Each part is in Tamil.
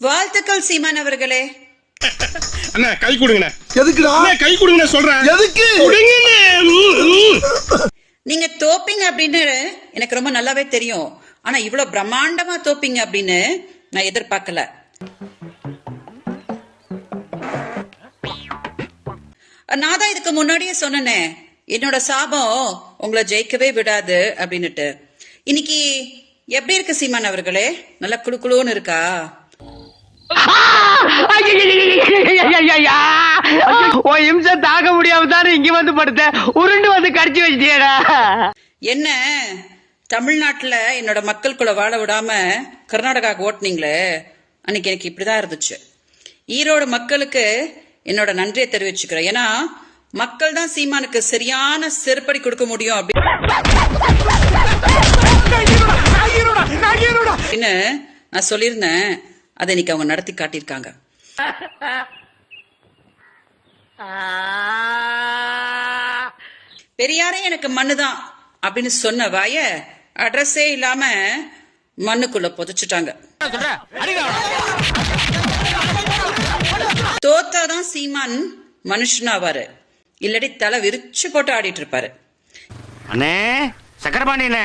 வாழ்த்துக்கள் சீமான் அவர்களே. அண்ணா கை கொடுங்கண்ணே. எதுக்குடா? அண்ணா, கை கொடுங்கண்ணே சொல்றேன். எதுக்கு. நீங்க தோப்பீங்க அப்படின்னு எனக்கு ரொம்ப நல்லாவே தெரியும். ஆனா இவ்வளவு பிரம்மாண்டமா தோப்பீங்க அப்படின்னு நான் எதிர்பார்க்கல. நான் தான் இதுக்கு முன்னாடியே சொன்னனே என்னோட சாபம் உங்களை ஜெயிக்கவே விடாது அப்படின்னுட்டு. இன்னைக்கு எப்படி இருக்கு சீமான் அவர்களே? நல்லா குளு குளுன்னு இருக்கா? இம்சை தாங்க முடியாம தானே இங்க வந்து படுத்தேன் உருண்டு வந்து கடிச்சு வச்சிட்டியடா! என்ன? தமிழ்நாட்டுல என்னோட மக்கள் கூட வாழ விடாம கர்நாடகாவுக்கு ஓட்டுனீங்களே? அன்னைக்கு எனக்கு இப்படிதான் இருந்துச்சு. ஈரோடு மக்களுக்கு என்னோட நன்றியை தெரிவிச்சுக்கிறேன். ஏன்னா மக்கள் தான் சீமானுக்கு சரியான செருப்படி கொடுக்க முடியும் அப்படி- அப்படின்னு நான் சொல்லியிருந்தேன். அதை இன்னைக்கு அவங்க நடத்தி காட்டியிருக்காங்க. பெரியாரே எனக்கு மண்ணுதான் அப்படின்னு சொன்ன வாய அட்ரஸே இல்லாம மண்ணுக்குள்ள புதைச்சிட்டாங்க. தோத்தாதான் சீமான் மனுஷனாவாரு. இல்லாட்டி தலை விரிச்சு போட்டு ஆடிட்டு இருப்பாரு அண்ணே சக்கரபாண்டியண்ணே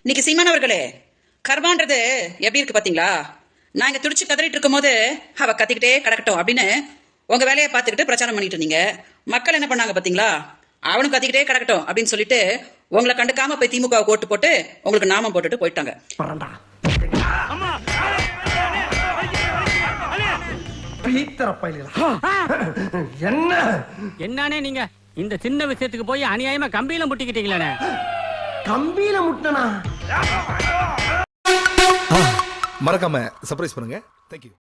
இன்னைக்கு சீமான் அவர்களே கர்மான்றது எப்படி இருக்கு பாத்தீங்களா? நான் இங்க துடிச்சு கதறிட்டு இருக்கும் போது அவ கத்திக்கிட்டே கிடக்கட்டும் அப்படின்னு உங்க வேலையை பார்த்துக்கிட்டு பிரச்சாரம் பண்ணிட்டு இருந்தீங்க. மக்கள் என்ன பண்ணாங்க பாத்தீங்களா? அவனும் கத்திக்கிட்டே கிடக்கட்டும் அப்படின்னு சொல்லிட்டு உங்களை கண்டுக்காம போய் திமுக ஓட்டு போட்டு உங்களுக்கு நாமம் போட்டுட்டு போயிட்டாங்க. பீத்தர பயிலுகளா? என்ன? என்னண்ணே நீங்க? இந்த சின்ன விஷயத்துக்கு போய் அநியாயமா கம்பியில முட்டிக்கிட்டீங்களே கம்பியில முட்டனா மறக்காம சர்ப்ரைஸ் பண்ணுங்க. தேங்க்யூ